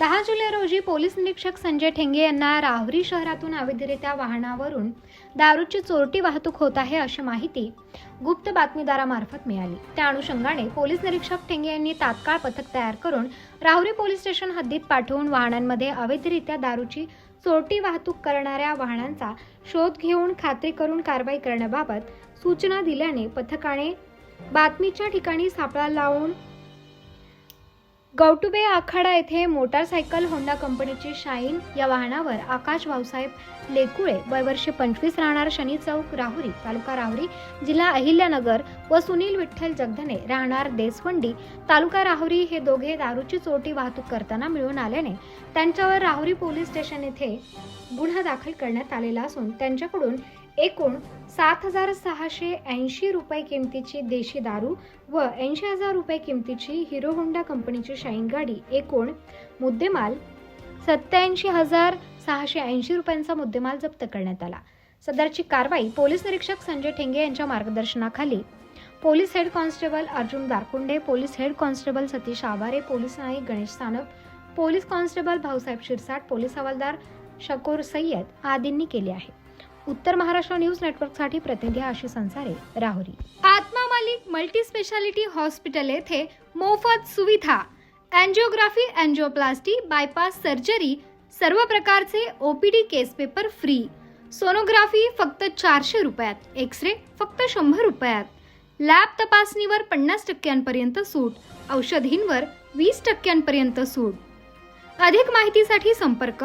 दहा जुलै रोजी पोलीस निरीक्षक संजय ठेंगे यांना राहुरी शहरातून अवैधरित्या वाहनावरून दारूची चोरटी वाहतूक होत आहे अशी माहिती गुप्त बातमीदारामार्फत मिळाली. त्या अनुषंगाने पोलीस निरीक्षक ठेंगे यांनी तात्काळ पथक तयार करून राहुरी पोलीस स्टेशन हद्दीत पाठवून वाहनांमध्ये अवैधरित्या दारूची चोरटी वाहतूक करणाऱ्या वाहनांचा शोध घेऊन खात्री करून कारवाई करण्याबाबत सूचना दिल्याने पथकाने बातमीच्या ठिकाणी सापळा लावून गौटुबे आखाडा येथे मोटारसायकल होंडा कंपनीची शाईन या वाहनावर आकाश भाऊसाहेब लेकुळे वय पंचवीस राहणार शनी चौक राहुरी तालुका राहुरी जिल्हा अहिल्यानगर व सुनील विठ्ठल जगधने राहणार देसवंडी तालुका राहुरी हे दोघे दारूची चोटी वाहतूक करताना मिळून आल्याने त्यांच्यावर राहुरी पोलीस स्टेशन येथे गुन्हा दाखल करण्यात आलेला असून त्यांच्याकडून एकूण सात हजार सहाशे ऐंशी रुपये किमतीची देशी दारू व ऐंशी हजार रुपये किमतीची हिरो होंडा कंपनीची शाईन गाडी एकूण मुद्देमाल सत्याऐंशी हजार सहाशे ऐंशी रुपयांचा मुद्देमाल जप्त करण्यात आला. सदरची कारवाई पोलीस निरीक्षक संजय ठेंगे यांच्या मार्गदर्शनाखाली police head constable Arjun Darkunde police head constable Satish Aware police Naik Ganesh Sanap police constable Bhausaheb Shirsat police हवालदार शकूर सय्यद आदींनी केले आहे. उत्तर महाराष्ट्र न्यूज नेटवर्कसाठी प्रतिनिधी आशिष संसारे राहुरी. आत्मा मालिक मल्टी स्पेशालिटी हॉस्पिटल येथे मोफत सुविधा अँजिओग्राफी अँजिओप्लास्टी बायपास सर्जरी सर्व प्रकारचे OPD case paper free. Sonography फक्त चारशे रुपयात एक्स रे फक्त शंभर रुपयात. लॅब तपासणीवर पन्नास टक्क्यांपर्यंत सूट औषधींवर वीस टक्क्यांपर्यंत सूट. अधिक माहितीसाठी संपर्क